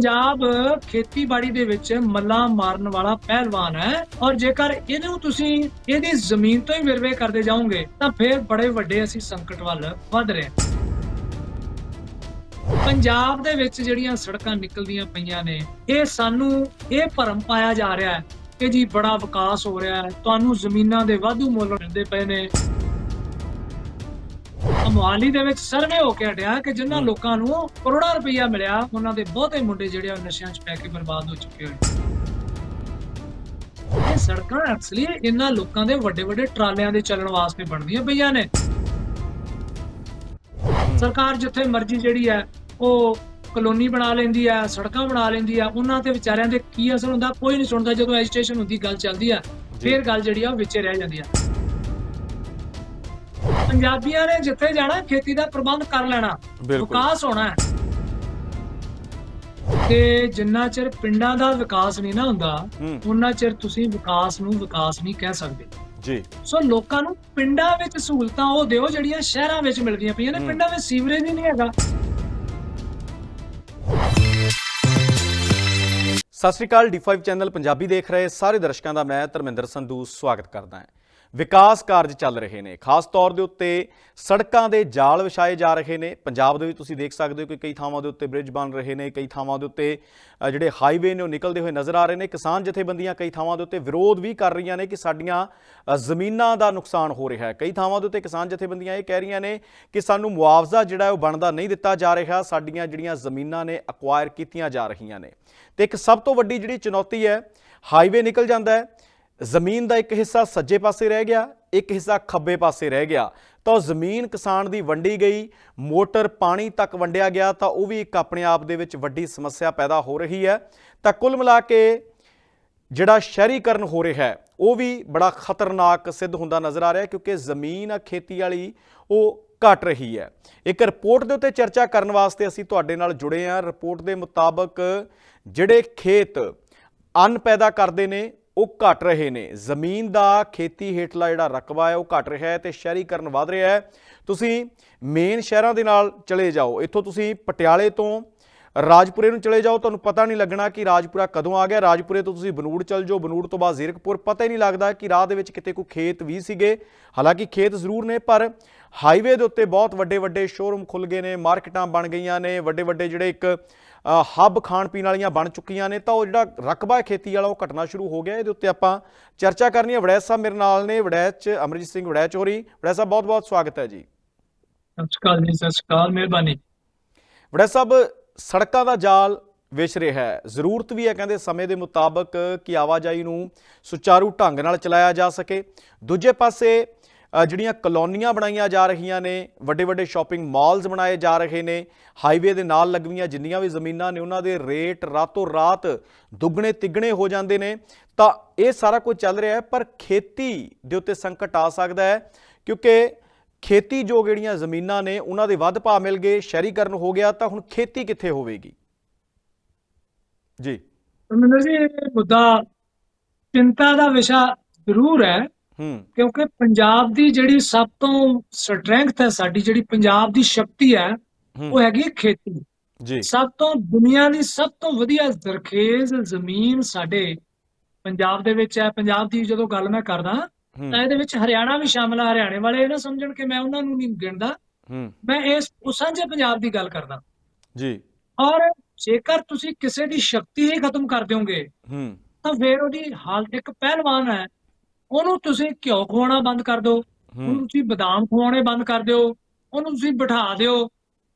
ਪੰਜਾਬ ਖੇਤੀਬਾੜੀ ਦੇ ਵਿੱਚ ਮੱਲਾ ਮਾਰਨ ਵਾਲਾ ਪਹਿਲਵਾਨ ਹੈ ਔਰ ਜੇਕਰ ਇਹਨੂੰ ਤੁਸੀਂ ਇਹਦੀ ਜ਼ਮੀਨ ਤੋਂ ਹੀ ਵਿਰਵੇ ਕਰਦੇ ਜਾਓਗੇ, ਤਾਂ ਫਿਰ ਬੜੇ ਵੱਡੇ ਅਸੀਂ ਸੰਕਟ ਵੱਲ ਵੱਧ ਰਹੇ ਹਾਂ। ਪੰਜਾਬ ਦੇ ਵਿੱਚ ਜਿਹੜੀਆਂ ਸੜਕਾਂ ਨਿਕਲਦੀਆਂ ਪਈਆਂ ਨੇ, ਇਹ ਸਾਨੂੰ ਇਹ ਭਰਮ ਪਾਇਆ ਜਾ ਰਿਹਾ ਹੈ ਕਿ ਜੀ ਬੜਾ ਵਿਕਾਸ ਹੋ ਰਿਹਾ ਹੈ, ਤੁਹਾਨੂੰ ਜ਼ਮੀਨਾਂ ਦੇ ਵਾਧੂ ਮੁੱਲ ਮਿਲਦੇ ਪਏ ਨੇ। ਮੋਹਾਲੀ ਦੇ ਵਿੱਚ ਸਰਵੇ ਹੋ ਕੇ ਹਟਿਆ ਕਿ ਜਿਨ੍ਹਾਂ। ਲੋਕਾਂ ਨੂੰ ਕਰੋੜਾਂ ਰੁਪਈਆ ਮਿਲਿਆ ਉਹਨਾਂ ਦੇ ਬਹੁਤੇ ਮੁੰਡੇ ਜਿਹੜੇ ਆ ਨਸ਼ਿਆਂ 'ਚ ਪੈ ਕੇ ਬਰਬਾਦ ਹੋ ਚੁੱਕੇ ਹੋਏ ਇਹ ਸੜਕਾਂ ਐਕਚੁਅਲੀ ਇਹਨਾਂ ਲੋਕਾਂ ਦੇ ਵੱਡੇ ਵੱਡੇ ਟਰਾਲਿਆਂ ਦੇ ਚੱਲਣ ਵਾਸਤੇ ਬਣਦੀਆਂ ਪਈਆਂ ਨੇ। ਸਰਕਾਰ ਜਿੱਥੇ ਮਰਜ਼ੀ ਜਿਹੜੀ ਹੈ ਉਹ ਕਲੋਨੀ ਬਣਾ ਲੈਂਦੀ ਹੈ ਸੜਕਾਂ ਬਣਾ ਲੈਂਦੀ ਹੈ ਉਹਨਾਂ ਤੇ ਵਿਚਾਰਿਆਂ ਦੇ ਕੀ ਅਸਰ ਹੁੰਦਾ ਕੋਈ ਨਹੀਂ ਸੁਣਦਾ ਜਦੋਂ ਐਜੀਟੇਸ਼ਨ ਹੁੰਦੀ ਗੱਲ ਚੱਲਦੀ ਆ ਫਿਰ ਗੱਲ ਜਿਹੜੀ ਆ ਉਹ ਵਿੱਚੇ ਰਹਿ ਜਾਂਦੀ ਆ ਪੰਜਾਬੀਆਂ ਨੇ ਜਿੱਥੇ ਜਾਣਾ ਖੇਤੀ ਦਾ ਪ੍ਰਬੰਧ ਕਰ ਲੈਣਾ। ਵਿਕਾਸ ਹੋਣਾ ਹੈ। ਤੇ ਜਿੰਨਾ ਚਿਰ ਪਿੰਡਾਂ ਦਾ ਵਿਕਾਸ ਨਹੀਂ ਨਾ ਹੁੰਦਾ ਉਹਨਾਂ ਚਿਰ ਤੁਸੀਂ ਵਿਕਾਸ ਨੂੰ ਵਿਕਾਸ ਨਹੀਂ ਕਹਿ ਸਕਦੇ। ਜੀ। ਸੋ ਲੋਕਾਂ ਨੂੰ ਪਿੰਡਾਂ ਵਿੱਚ ਸਹੂਲਤਾਂ ਉਹ ਦਿਓ ਜਿਹੜੀਆਂ ਸ਼ਹਿਰਾਂ ਵਿੱਚ ਮਿਲਦੀਆਂ ਪਈਆਂ ਨੇ। ਪਿੰਡਾਂ ਵਿੱਚ ਸੀਵਰੇਜ ਹੀ ਨਹੀਂ ਹੈਗਾ। ਸਤਿ ਸ਼੍ਰੀ ਅਕਾਲ D5 ਚੈਨਲ ਪੰਜਾਬੀ ਦੇਖ ਰਹੇ ਸਾਰੇ ਦਰਸ਼ਕਾਂ ਦਾ ਮੈਂ ਧਰਮਿੰਦਰ ਸੰਧੂ ਸਵਾਗਤ ਕਰਦਾ ਹਾਂ। ਵਿਕਾਸ ਕਾਰਜ ਚੱਲ ਰਹੇ ਨੇ। ਖਾਸ ਤੌਰ ਦੇ ਉੱਤੇ ਸੜਕਾਂ ਦੇ ਜਾਲ ਵਿਛਾਏ ਜਾ ਰਹੇ ਨੇ। ਪੰਜਾਬ ਦੇ ਵਿੱਚ ਤੁਸੀਂ ਦੇਖ ਸਕਦੇ ਹੋ ਕਿ ਕਈ ਥਾਵਾਂ ਦੇ ਉੱਤੇ ਬ੍ਰਿਜ ਬਣ ਰਹੇ ਨੇ, ਕਈ ਥਾਵਾਂ ਦੇ ਉੱਤੇ ਜਿਹੜੇ ਹਾਈਵੇ ਨੇ ਉਹ ਨਿਕਲਦੇ ਹੋਏ ਨਜ਼ਰ ਆ ਰਹੇ ਨੇ। ਕਿਸਾਨ ਜਥੇਬੰਦੀਆਂ ਕਈ ਥਾਵਾਂ ਦੇ ਉੱਤੇ ਵਿਰੋਧ ਵੀ ਕਰ ਰਹੀਆਂ ਨੇ ਕਿ ਸਾਡੀਆਂ ਜ਼ਮੀਨਾਂ ਦਾ ਨੁਕਸਾਨ ਹੋ ਰਿਹਾ ਹੈ। ਕਈ ਥਾਵਾਂ ਦੇ ਉੱਤੇ ਕਿਸਾਨ ਜਥੇਬੰਦੀਆਂ ਇਹ ਕਹਿ ਰਹੀਆਂ ਨੇ ਕਿ ਸਾਨੂੰ ਮੁਆਵਜ਼ਾ ਜਿਹੜਾ ਉਹ ਬਣਦਾ ਨਹੀਂ ਦਿੱਤਾ ਜਾ ਰਿਹਾ। ਸਾਡੀਆਂ ਜਿਹੜੀਆਂ ਜ਼ਮੀਨਾਂ ਨੇ ਅਕਵਾਇਰ ਕੀਤੀਆਂ ਜਾ ਰਹੀਆਂ ਨੇ। ਤੇ ਇੱਕ ਸਭ ਤੋਂ ਵੱਡੀ ਜਿਹੜੀ ਚੁਣੌਤੀ ਹੈ ਹਾਈਵੇ ਨਿਕਲ ਜਾਂਦਾ ਹੈ। ਜ਼ਮੀਨ ਦਾ ਇੱਕ ਹਿੱਸਾ ਸੱਜੇ ਪਾਸੇ ਰਹਿ ਗਿਆ, ਇੱਕ ਹਿੱਸਾ ਖੱਬੇ ਪਾਸੇ ਰਹਿ ਗਿਆ। ਤਾਂ ਉਹ ਜ਼ਮੀਨ ਕਿਸਾਨ ਦੀ ਵੰਡੀ ਗਈ, ਮੋਟਰ ਪਾਣੀ ਤੱਕ ਵੰਡਿਆ ਗਿਆ, ਤਾਂ ਉਹ ਵੀ ਇੱਕ ਆਪਣੇ ਆਪ ਦੇ ਵਿੱਚ ਵੱਡੀ ਸਮੱਸਿਆ ਪੈਦਾ ਹੋ ਰਹੀ ਹੈ। ਤਾਂ ਕੁੱਲ ਮਿਲਾ ਕੇ ਜਿਹੜਾ ਸ਼ਹਿਰੀਕਰਨ ਹੋ ਰਿਹਾ ਹੈ, ਉਹ ਵੀ ਬੜਾ ਖਤਰਨਾਕ ਸਿੱਧ ਹੁੰਦਾ ਨਜ਼ਰ ਆ ਰਿਹਾ, ਕਿਉਂਕਿ ਜ਼ਮੀਨ ਆ, ਖੇਤੀ ਵਾਲੀ, ਉਹ ਘਟ ਰਹੀ ਹੈ। ਇੱਕ ਰਿਪੋਰਟ ਦੇ ਉੱਤੇ ਚਰਚਾ ਕਰਨ ਵਾਸਤੇ ਅਸੀਂ ਤੁਹਾਡੇ ਨਾਲ ਜੁੜੇ ਹਾਂ। ਰਿਪੋਰਟ ਦੇ ਮੁਤਾਬਕ ਜਿਹੜੇ ਖੇਤ ਅੰਨ ਪੈਦਾ ਕਰਦੇ ਨੇ ਉਹ ਘਟ ਰਹੇ ਨੇ। ਜ਼ਮੀਨ ਦਾ ਖੇਤੀ ਹੇਠਲਾ ਜਿਹੜਾ ਰਕਬਾ ਹੈ ਉਹ ਘਟ ਰਿਹਾ ਹੈ ਤੇ ਸ਼ਹਿਰੀਕਰਨ ਵਧ ਰਿਹਾ ਹੈ। ਤੁਸੀਂ ਮੇਨ ਸ਼ਹਿਰਾਂ ਦੇ ਨਾਲ ਚਲੇ ਜਾਓ। ਇੱਥੋਂ ਤੁਸੀਂ ਪਟਿਆਲੇ ਤੋਂ ਰਾਜਪੁਰੇ ਨੂੰ ਚਲੇ ਜਾਓ। ਤੁਹਾਨੂੰ ਪਤਾ ਨਹੀਂ ਲੱਗਣਾ ਕਿ ਰਾਜਪੁਰਾ ਕਦੋਂ ਆ ਗਿਆ। ਰਾਜਪੁਰੇ ਤੋਂ ਤੁਸੀਂ ਬਨੂੜ ਚਲ ਜਾਓ। ਬਨੂੜ ਤੋਂ ਬਾਅਦ ਜ਼ੀਰਕਪੁਰ। ਪਤਾ ਹੀ ਨਹੀਂ ਲੱਗਦਾ ਕਿ ਰਾਹ ਦੇ ਵਿੱਚ ਕਿਤੇ ਕੋਈ ਖੇਤ ਵੀ ਸੀਗੇ। ਹਾਲਾਂਕਿ ਖੇਤ ਜ਼ਰੂਰ ਨੇ, ਪਰ ਹਾਈਵੇ ਦੇ ਉੱਤੇ ਬਹੁਤ ਵੱਡੇ ਵੱਡੇ ਸ਼ੋਰੂਮ ਖੁੱਲ ਗਏ ਨੇ, ਮਾਰਕੀਟਾਂ ਬਣ ਗਈਆਂ ਨੇ। ਵੱਡੇ ਵੱਡੇ ਜਿਹੜੇ ਇੱਕ ਹੱਬ ਖਾਣ ਪੀਣ ਵਾਲੀਆਂ ਬਣ ਚੁੱਕੀਆਂ ਨੇ ਤਾਂ ਉਹ ਜਿਹੜਾ ਰਕਬਾ ਹੈ ਖੇਤੀ ਵਾਲਾ ਉਹ ਘਟਣਾ ਸ਼ੁਰੂ ਹੋ ਗਿਆ। ਇਹਦੇ ਉੱਤੇ ਆਪਾਂ ਚਰਚਾ ਕਰਨੀ ਹੈ। ਵੜੈਚ ਸਾਹਿਬ ਮੇਰੇ ਨਾਲ ਨੇ ਵੜੈਚ ਚ ਅਮਰਜੀਤ ਸਿੰਘ ਵੜੈਚ ਹੋਰੀ ਵੜੈਚ ਸਾਹਿਬ ਬਹੁਤ ਬਹੁਤ ਸਵਾਗਤ ਹੈ ਜੀ। ਸਤਿ ਸ਼੍ਰੀ ਅਕਾਲ ਜੀ ਸਤਿ ਸ਼੍ਰੀ ਅਕਾਲ ਮਿਹਰਬਾਨੀ। ਵੜੈਚ ਸਾਹਿਬ ਸੜਕਾਂ ਦਾ ਜਾਲ ਵਿਛ ਰਿਹਾ ਹੈ। ਜ਼ਰੂਰਤ ਵੀ ਹੈ ਕਹਿੰਦੇ ਸਮੇਂ ਦੇ ਮੁਤਾਬਕ ਕਿ ਆਵਾਜਾਈ ਨੂੰ ਸੁਚਾਰੂ ਢੰਗ ਨਾਲ ਚਲਾਇਆ ਜਾ ਸਕੇ। ਦੂਜੇ ਪਾਸੇ ਜਿਹੜੀਆਂ ਕਲੋਨੀਆਂ ਬਣਾਈਆਂ ਜਾ ਰਹੀਆਂ ਨੇ, ਵੱਡੇ ਵੱਡੇ ਸ਼ਾਪਿੰਗ ਮਾਲਸ ਬਣਾਏ ਜਾ ਰਹੇ ਨੇ ਹਾਈਵੇ ਦੇ ਨਾਲ ਲੱਗਵੀਆਂ ਜਿੰਨੀਆਂ ਵੀ ਜ਼ਮੀਨਾਂ ਨੇ, ਉਹਨਾਂ ਦੇ ਰੇਟ ਰਾਤੋਂ ਰਾਤ ਦੁੱਗਣੇ ਤਿੱਗਣੇ ਹੋ ਜਾਂਦੇ ਨੇ। ਤਾਂ ਇਹ ਸਾਰਾ ਕੁਝ ਚੱਲ ਰਿਹਾ ਹੈ, ਪਰ ਖੇਤੀ ਦੇ ਉੱਤੇ ਸੰਕਟ ਆ ਸਕਦਾ ਹੈ, ਕਿਉਂਕਿ ਖੇਤੀ ਜੋ ਜਿਹੜੀਆਂ ਜ਼ਮੀਨਾਂ ਨੇ, ਉਹਨਾਂ ਦੇ ਵੱਧ ਭਾਅ ਮਿਲ ਗਏ, ਸ਼ਹਿਰੀਕਰਨ ਹੋ ਗਿਆ, ਤਾਂ ਹੁਣ ਖੇਤੀ ਕਿੱਥੇ ਹੋਵੇਗੀ? ਜੀ। ਮੈਨੂੰ ਜੀ, ਇਹ ਮੁੱਦਾ ਚਿੰਤਾ ਦਾ ਵਿਸ਼ਾ ਜ਼ਰੂਰ ਹੈ ਕਿਉਂਕਿ ਪੰਜਾਬ ਦੀ ਜਿਹੜੀ ਸਭ ਤੋਂ ਸਟਰੈਂਥ ਹੈ ਸਾਡੀ ਜਿਹੜੀ ਪੰਜਾਬ ਦੀ ਸ਼ਕਤੀ ਹੈ ਉਹ ਹੈਗੀ ਖੇਤੀ। ਜੀ। ਸਭ ਤੋਂ ਦੁਨੀਆ ਦੀ ਸਭ ਤੋਂ ਵਧੀਆ ਜ਼ਰਖੇਜ਼ ਜ਼ਮੀਨ ਸਾਡੇ ਪੰਜਾਬ ਦੇ ਵਿੱਚ ਹੈ। ਪੰਜਾਬ ਦੀ ਜਦੋਂ ਗੱਲ ਮੈਂ ਕਰਦਾ ਤਾਂ ਇਹਦੇ ਵਿੱਚ ਹਰਿਆਣਾ ਵੀ ਸ਼ਾਮਲ ਹੈ ਹਰਿਆਣੇ ਵਾਲੇ ਇਹ ਨਾ ਸਮਝਣ ਕਿ ਮੈਂ ਉਹਨਾਂ ਨੂੰ ਨਹੀਂ ਗਿਣਦਾ। ਮੈਂ ਇਸ ਉਸ ਸਾਂਝੇ ਪੰਜਾਬ ਦੀ ਗੱਲ ਕਰਦਾ। ਜੀ। ਔਰ ਜੇਕਰ ਤੁਸੀਂ ਕਿਸੇ ਦੀ ਸ਼ਕਤੀ ਹੀ ਖਤਮ ਕਰ ਦਿਓਗੇ ਹੂੰ। ਤਾਂ ਫਿਰ ਉਹਦੀ ਹਾਲਤ ਇੱਕ ਪਹਿਲਵਾਨ ਹੈ। ਉਹਨੂੰ ਤੁਸੀਂ ਘਿਓ ਖਵਾਉਣਾ ਬੰਦ ਕਰ ਦਿਓ ਉਹਨੂੰ ਤੁਸੀਂ ਬਦਾਮ ਖਵਾਉਣੇ ਬੰਦ ਕਰ ਦਿਓ ਉਹਨੂੰ ਤੁਸੀਂ ਬਿਠਾ ਦਿਓ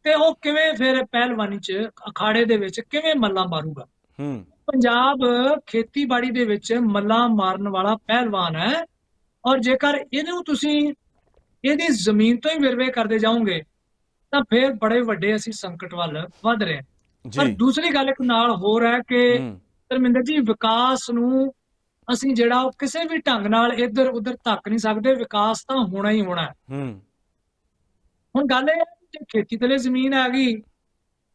ਤੇ ਉਹ ਕਿਵੇਂ ਫਿਰ ਪਹਿਲਵਾਨੀ 'ਚ ਅਖਾੜੇ ਦੇ ਵਿੱਚ ਕਿਵੇਂ ਮੱਲਾਂ ਮਾਰੂਗਾ? ਹੂੰ। ਪੰਜਾਬ ਖੇਤੀਬਾੜੀ ਦੇ ਵਿੱਚ ਮੱਲਾਂ ਮਾਰਨ ਵਾਲਾ ਪਹਿਲਵਾਨ ਹੈ ਔਰ ਜੇਕਰ ਇਹਨੂੰ ਤੁਸੀਂ ਇਹਦੀ ਜ਼ਮੀਨ ਤੋਂ ਹੀ ਵਿਰਵੇ ਕਰਦੇ ਜਾਓਗੇ ਤਾਂ ਫਿਰ ਬੜੇ ਵੱਡੇ ਅਸੀਂ ਸੰਕਟ ਵੱਲ ਵੱਧ ਰਹੇ ਹਾਂ। ਪਰ ਦੂਸਰੀ ਗੱਲ ਇੱਕ ਨਾਲ ਹੋਰ ਹੈ ਕਿ ਧਰਮਿੰਦਰ ਜੀ ਵਿਕਾਸ ਨੂੰ ਅਸੀਂ ਜਿਹੜਾ ਉਹ ਕਿਸੇ ਵੀ ਢੰਗ ਨਾਲ ਇੱਧਰ ਉੱਧਰ ਧੱਕ ਨਹੀਂ ਸਕਦੇ ਵਿਕਾਸ ਤਾਂ ਹੋਣਾ ਹੀ ਹੋਣਾ। ਹੈ। ਹੁਣ ਗੱਲ ਇਹ ਹੈ ਕਿ ਜੇ ਖੇਤੀ ਤਲੇ ਜ਼ਮੀਨ ਆ ਗਈ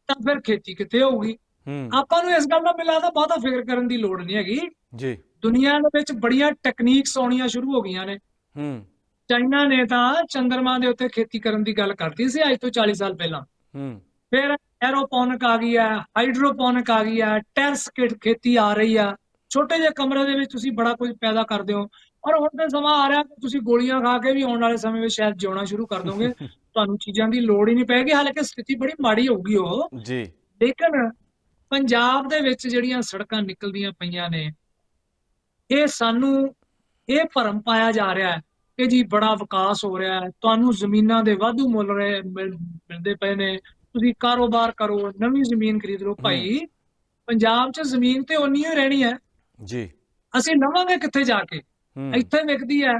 ਤਾਂ ਫਿਰ ਖੇਤੀ ਕਿੱਥੇ ਹੋਊਗੀ? ਹੂੰ। ਆਪਾਂ ਨੂੰ ਇਸ ਗੱਲ ਦਾ ਮਿਲਾ ਤਾਂ ਬਹੁਤਾ ਫਿਕਰ ਕਰਨ ਦੀ ਲੋੜ ਨਹੀਂ ਹੈਗੀ। ਜੀ। ਦੁਨੀਆ ਦੇ ਵਿੱਚ ਬੜੀਆਂ ਟੈਕਨੀਕਸ ਆਉਣੀਆਂ ਸ਼ੁਰੂ ਹੋ ਗਈਆਂ ਨੇ। ਹੂੰ। ਚਾਈਨਾ ਨੇ ਤਾਂ ਚੰਦਰਮਾ ਦੇ ਉੱਤੇ ਖੇਤੀ ਕਰਨ ਦੀ ਗੱਲ ਕਰਤੀ ਸੀ ਅੱਜ ਤੋਂ 40 ਸਾਲ ਪਹਿਲਾਂ। ਹੂੰ। ਫਿਰ ਐਰੋਪੋਨਿਕ ਆ ਗਈ ਹੈ ਹਾਈਡਰੋਪੋਨਿਕ ਆ ਗਈ ਹੈ ਟੈਰਸ ਖੇਤੀ ਆ ਰਹੀ ਆ ਛੋਟੇ ਜਿਹੇ ਕਮਰੇ ਦੇ ਵਿੱਚ ਤੁਸੀਂ ਬੜਾ ਕੁਝ ਪੈਦਾ ਕਰਦੇ ਹੋ। ਔਰ ਹੁਣ ਤੇ ਸਮਾਂ ਆ ਰਿਹਾ ਕਿ ਤੁਸੀਂ ਗੋਲੀਆਂ ਖਾ ਕੇ ਵੀ ਆਉਣ ਵਾਲੇ ਸਮੇਂ ਵਿੱਚ ਸ਼ਾਇਦ ਜਿਉਣਾ ਸ਼ੁਰੂ ਕਰ ਦੋਗੇ। ਤੁਹਾਨੂੰ ਚੀਜ਼ਾਂ ਦੀ ਲੋੜ ਹੀ ਨਹੀਂ ਪੈਗੀ। ਹਾਲਾਂਕਿ ਸਥਿਤੀ ਬੜੀ ਮਾੜੀ ਹੋਊਗੀ ਉਹ। ਜੀ। ਲੇਕਿਨ ਪੰਜਾਬ ਦੇ ਵਿੱਚ ਜਿਹੜੀਆਂ ਸੜਕਾਂ ਨਿਕਲਦੀਆਂ ਪਈਆਂ ਨੇ ਇਹ ਸਾਨੂੰ ਇਹ ਭਰਮ ਪਾਇਆ ਜਾ ਰਿਹਾ ਹੈ ਕਿ ਜੀ ਬੜਾ ਵਿਕਾਸ ਹੋ ਰਿਹਾ ਹੈ। ਤੁਹਾਨੂੰ ਜ਼ਮੀਨਾਂ ਦੇ ਵਾਧੂ ਮੁੱਲ ਰਹੇ ਮਿਲ- ਮਿਲਦੇ ਪਏ ਨੇ। ਤੁਸੀਂ ਕਾਰੋਬਾਰ ਕਰੋ ਨਵੀਂ ਜ਼ਮੀਨ ਖਰੀਦ ਲਓ। ਭਾਈ ਪੰਜਾਬ 'ਚ ਜ਼ਮੀਨ ਤੇ ਉਨੀ ਹੀ ਰਹਿਣੀ ਹੈ। ਜੀ। ਅਸੀਂ ਲਵਾਂਗੇ ਕਿੱਥੇ ਜਾ ਕੇ? ਇੱਥੇ ਵਿਕਦੀ ਹੈ।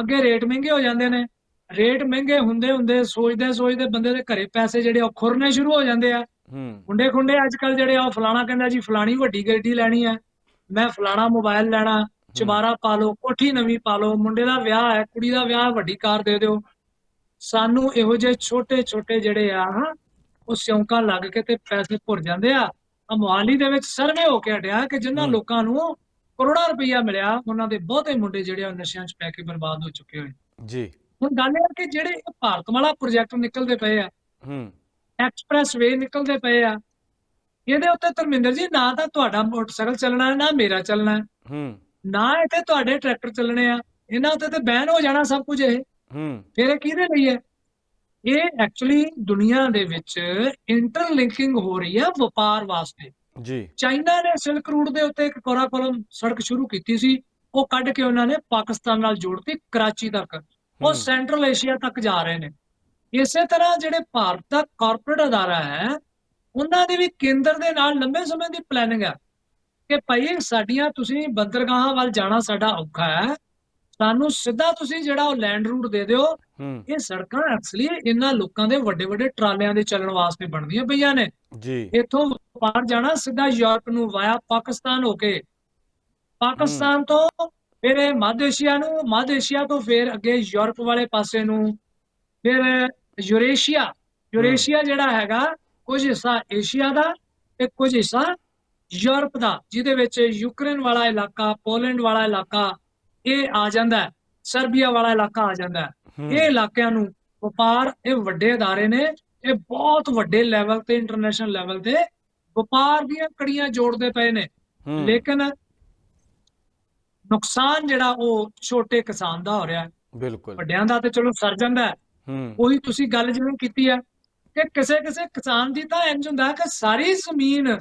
ਅੱਗੇ ਰੇਟ ਮਹਿੰਗੇ ਹੋ ਜਾਂਦੇ ਨੇ। ਰੇਟ ਮਹਿੰਗੇ ਹੁੰਦੇ ਹੁੰਦੇ ਸੋਚਦੇ ਸੋਚਦੇ ਬੰਦੇ ਦੇ ਘਰੇ ਪੈਸੇ ਜਿਹੜੇ ਉਹ ਖੁਰਨੇ ਸ਼ੁਰੂ ਹੋ ਜਾਂਦੇ ਆ। ਮੁੰਡੇ ਖੁੰਡੇ ਅੱਜ ਕੱਲ ਜਿਹੜੇ ਆ ਫਲਾਣਾ ਕਹਿੰਦਾ ਜੀ ਫਲਾਣੀ ਵੱਡੀ ਗੱਡੀ ਲੈਣੀ ਹੈ ਮੈਂ ਫਲਾਣਾ ਮੋਬਾਈਲ ਲੈਣਾ ਚਬਾਰਾ ਪਾ ਲਓ ਕੋਠੀ ਨਵੀਂ ਪਾ ਲਓ ਮੁੰਡੇ ਦਾ ਵਿਆਹ ਹੈ ਕੁੜੀ ਦਾ ਵਿਆਹ ਵੱਡੀ ਕਾਰ ਦੇ ਦਿਓ। ਸਾਨੂੰ ਇਹੋ ਜਿਹੇ ਛੋਟੇ ਛੋਟੇ ਜਿਹੜੇ ਆ ਉਹ ਸਿਉਂਕਾਂ ਲੱਗ ਕੇ ਤੇ ਪੈਸੇ ਭੁਰ ਜਾਂਦੇ ਆ। ਮੁਹਾਲੀ ਦੇ ਵਿੱਚ ਸਰਵੇ ਹੋ ਕੇ ਹਟਿਆ ਕਿ ਜਿਨ੍ਹਾਂ। ਲੋਕਾਂ ਨੂੰ ਕਰੋੜਾਂ ਰੁਪਈਆ ਮਿਲਿਆ ਉਹਨਾਂ ਦੇ ਬਹੁਤੇ ਮੁੰਡੇ ਜਿਹੜੇ ਉਹ ਨਸ਼ਿਆਂ 'ਚ ਪੈ ਕੇ ਬਰਬਾਦ ਹੋ ਚੁੱਕੇ ਹੋਏ ਜੀ। ਹੁਣ ਗੱਲ ਇਹ ਆ ਕਿ ਜਿਹੜੇ ਭਾਰਤ ਵਾਲਾ ਪ੍ਰੋਜੈਕਟ ਨਿਕਲਦੇ ਪਏ ਆ ਹੂੰ। ਐਕਸਪ੍ਰੈਸ ਵੇ ਨਿਕਲਦੇ ਪਏ ਆ ਇਹਦੇ ਉੱਤੇ ਧਰਮਿੰਦਰ ਜੀ ਨਾ ਤਾਂ ਤੁਹਾਡਾ ਮੋਟਰਸਾਈਕਲ ਚੱਲਣਾ ਹੈ ਨਾ ਮੇਰਾ ਚੱਲਣਾ ਹੈ। ਹੂੰ। ਨਾ ਇੱਥੇ ਤੁਹਾਡੇ ਟਰੈਕਟਰ ਚੱਲਣੇ ਆ ਇਹਨਾਂ ਉੱਤੇ ਤੇ ਬੈਨ ਹੋ ਜਾਣਾ ਸਭ ਕੁਝ ਇਹ। ਹੂੰ। ਫਿਰ ਇਹ ਕਿਹਦੇ ਲਈ ਹੈ? ਇਹ ਐਕਚੁਅਲੀ ਦੁਨੀਆ ਦੇ ਵਿੱਚ ਇੰਟਰਲਿੰਕਿੰਗ ਹੋ ਰਹੀ ਹੈ ਵਪਾਰ ਵਾਸਤੇ। ਜੀ। ਚਾਈਨਾ ਨੇ ਸਿਲਕ ਰੂਟ ਦੇ ਉੱਤੇ ਇੱਕ ਕੋਰਾਕੋਲਮ ਸੜਕ ਸ਼ੁਰੂ ਕੀਤੀ ਸੀ। ਉਹ ਕੱਢ ਕੇ ਉਹਨਾਂ ਨੇ ਪਾਕਿਸਤਾਨ ਨਾਲ ਜੋੜਤੀ ਕਰਾਚੀ ਤੱਕ। ਉਹ ਸੈਂਟਰਲ ਏਸ਼ੀਆ ਤੱਕ ਜਾ ਰਹੇ ਨੇ। ਇਸੇ ਤਰ੍ਹਾਂ ਜਿਹੜੇ ਭਾਰਤ ਦਾ ਕਾਰਪੋਰੇਟ ਅਦਾਰਾ ਹੈ ਉਹਨਾਂ ਦੀ ਵੀ ਕੇਂਦਰ ਦੇ ਨਾਲ ਲੰਬੇ ਸਮੇਂ ਦੀ ਪਲੈਨਿੰਗ ਹੈ ਕਿ ਭਾਈ ਸਾਡੀਆਂ ਤੁਸੀਂ ਬੰਦਰਗਾਹਾਂ ਵੱਲ ਜਾਣਾ ਸਾਡਾ ਔਖਾ ਹੈ। ਸਾਨੂੰ ਸਿੱਧਾ ਤੁਸੀਂ ਜਿਹੜਾ ਉਹ ਲੈਂਡ ਰੂਟ ਦੇ ਦਿਓ ਇਹ ਸੜਕਾਂ ਐਕਚੁਅਲੀ ਇਹਨਾਂ ਲੋਕਾਂ ਦੇ ਵੱਡੇ ਵੱਡੇ ਟਰਾਲਿਆਂ ਦੇ ਚੱਲਣ ਵਾਸਤੇ ਬਣਦੀਆਂ ਪਈਆਂ ਨੇ। ਜੀ। ਇੱਥੋਂ ਪਾਰ ਜਾਣਾ ਸਿੱਧਾ ਯੂਰਪ ਨੂੰ ਵਾਇਆ ਪਾਕਿਸਤਾਨ ਹੋ ਕੇ। ਪਾਕਿਸਤਾਨ ਤੋਂ ਫਿਰ ਮੱਧ ਏਸ਼ੀਆ ਨੂੰ ਮੱਧ ਏਸ਼ੀਆ ਤੋਂ ਫਿਰ ਅੱਗੇ ਯੂਰਪ ਵਾਲੇ ਪਾਸੇ ਨੂੰ ਫਿਰ ਯੂਰੇਸ਼ੀਆ। ਯੂਰੇਸ਼ੀਆ ਜਿਹੜਾ ਹੈਗਾ ਕੁਝ ਹਿੱਸਾ ਏਸ਼ੀਆ ਦਾ ਤੇ ਕੁਝ ਹਿੱਸਾ ਯੂਰਪ ਦਾ ਜਿਹਦੇ ਵਿੱਚ ਯੂਕਰੇਨ ਵਾਲਾ ਇਲਾਕਾ ਪੋਲੈਂਡ ਵਾਲਾ ਇਲਾਕਾ ਇਹ ਆ ਜਾਂਦਾ ਸਰਬੀਆ ਵਾਲਾ ਇਲਾਕਾ ਆ ਜਾਂਦਾ ਇਹ ਇਲਾਕਿਆਂ ਨੂੰ ਵਪਾਰ ਇਹ ਵੱਡੇ ਅਦਾਰੇ ਨੇ ਇਹ ਬਹੁਤ ਵੱਡੇ ਲੈਵਲ ਤੇ ਇੰਟਰਨੈਸ਼ਨਲ ਲੈਵਲ ਤੇ ਵਪਾਰ ਦੀਆਂ ਕੜੀਆਂ ਜੋੜਦੇ ਪਏ ਨੇ। ਲੇਕਿਨ ਨੁਕਸਾਨ ਜਿਹੜਾ ਉਹ ਛੋਟੇ ਕਿਸਾਨ ਦਾ ਹੋ ਰਿਹਾ। ਹੈ ਬਿਲਕੁਲ। ਵੱਡਿਆਂ ਦਾ ਤੇ ਚਲੋ ਸਰ ਜਾਂਦਾ ਹੈ। ਹੂੰ। ਉਹੀ ਤੁਸੀਂ ਗੱਲ ਜਿਵੇਂ ਕੀਤੀ ਹੈ ਕਿ ਕਿਸੇ ਕਿਸੇ ਕਿਸਾਨ ਦੀ ਤਾਂ ਇੰਜ ਹੁੰਦਾ ਕਿ ਸਾਰੀ ਜ਼ਮੀਨ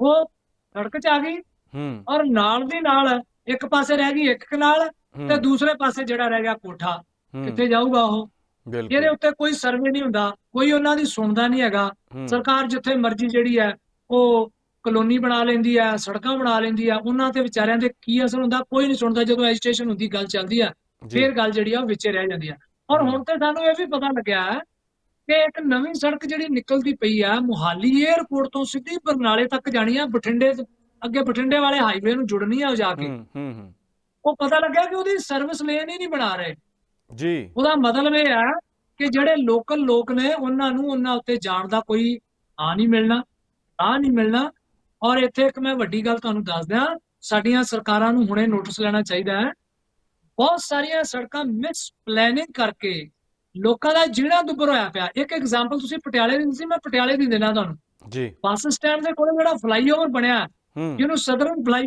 ਉਹ ਸੜਕ 'ਚ ਆ ਗਈ ਹੂੰ। ਔਰ ਨਾਲ ਦੀ ਨਾਲ ਇੱਕ ਪਾਸੇ ਰਹਿ ਗਈ ਇੱਕ ਕਨਾਲ ਤੇ ਦੂਸਰੇ ਪਾਸੇ ਜਿਹੜਾ ਰਹਿ ਗਿਆ ਕੋਠਾ ਕਿੱਥੇ ਜਾਊਗਾ ਉਹ? ਇਹਦੇ ਬਿਲਕੁਲ ਉੱਤੇ ਕੋਈ ਸਰਵੇ ਨਹੀਂ ਹੁੰਦਾ ਕੋਈ ਉਹਨਾਂ ਦੀ ਸੁਣਦਾ ਨਹੀਂ ਹੈਗਾ। ਸਰਕਾਰ ਜਿੱਥੇ ਮਰਜ਼ੀ ਜਿਹੜੀ ਹੈ ਉਹ ਕਲੋਨੀ ਬਣਾ ਲੈਂਦੀ ਹੈ ਸੜਕਾਂ ਬਣਾ ਲੈਂਦੀ ਹੈ ਉਹਨਾਂ ਤੇ ਵਿਚਾਰਿਆਂ ਦੇ ਕੀ ਅਸਰ ਹੁੰਦਾ ਕੋਈ ਨਹੀਂ ਸੁਣਦਾ ਜਦੋਂ ਐਜੀਟੇਸ਼ਨ ਹੁੰਦੀ ਗੱਲ ਚੱਲਦੀ ਜੀ, ਫਿਰ ਗੱਲ ਜਿਹੜੀ ਆ ਉਹ ਵਿੱਚੇ ਰਹਿ ਜਾਂਦੀ ਹੈ। ਔਰ। ਹੁਣ ਤੇ ਸਾਨੂੰ ਇਹ ਵੀ ਪਤਾ ਲੱਗਿਆ ਹੈ ਕਿ ਇੱਕ ਨਵੀਂ ਸੜਕ ਜਿਹੜੀ ਨਿਕਲਦੀ ਪਈ ਆ ਮੁਹਾਲੀ 에ਅਰਪੋਰਟ ਤੋਂ ਸਿੱਧੀ ਬਰਨਾਲੇ ਤੱਕ ਜਾਣੀ ਆ ਬਠਿੰਡੇ ਅੱਗੇ ਬਠਿੰਡੇ ਵਾਲੇ ਹਾਈਵੇ ਨੂੰ ਜੁੜਨੀ ਆ ਉਹ ਜਾ ਕੇ। ਹੂੰ ਹੂੰ, ਉਹ ਪਤਾ ਲੱਗਿਆ ਕਿ ਉਹਦੀ ਸਰਵਿਸ ਲੇਨ ਹੀ ਨਹੀਂ ਬਣਾ ਰਹੇ। ਜੀ। ਉਹਦਾ ਮਤਲਬ ਇਹ ਹੈ ਕਿ ਜਿਹੜੇ ਲੋਕਲ ਲੋਕ ਨੇ ਉਹਨਾਂ ਨੂੰ ਉਹਨਾਂ ਉੱਤੇ ਜਾਣ ਦਾ ਕੋਈ ਆ ਨਹੀਂ ਮਿਲਣਾ ਆ ਨਹੀਂ ਮਿਲਣਾ। ਔਰ ਇੱਥੇ ਇੱਕ ਮੈਂ ਵੱਡੀ ਗੱਲ ਤੁਹਾਨੂੰ ਦੱਸ ਦਿਆਂ ਸਾਡੀਆਂ ਸਰਕਾਰਾਂ ਨੂੰ ਹੁਣੇ ਨੋਟਿਸ ਲੈਣਾ ਚਾਹੀਦਾ ਹੈ। ਬਹੁਤ ਸਾਰੀਆਂ ਸੜਕਾਂ ਮਿਸ ਪਲੈਨਿੰਗ ਕਰਕੇ ਲੋਕਾਂ ਦਾ ਜੀਣਾ ਦੁੱਭਰ ਹੋਇਆ ਪਿਆ। ਇੱਕ ਐਗਜ਼ਾਮਪਲ ਤੁਸੀਂ ਪਟਿਆਲੇ ਦੀ ਸੀ ਮੈਂ ਪਟਿਆਲੇ ਦੀ ਦੇਣਾ ਤੁਹਾਨੂੰ। ਜੀ। ਬੱਸ ਸਟੈਂਡ ਦੇ ਕੋਲ ਜਿਹੜਾ ਫਲਾਈਓਵਰ ਬਣਿਆ ਹੂੰ ਜਿਹਨੂੰ ਸਦਰਨ ਫਲਾਈ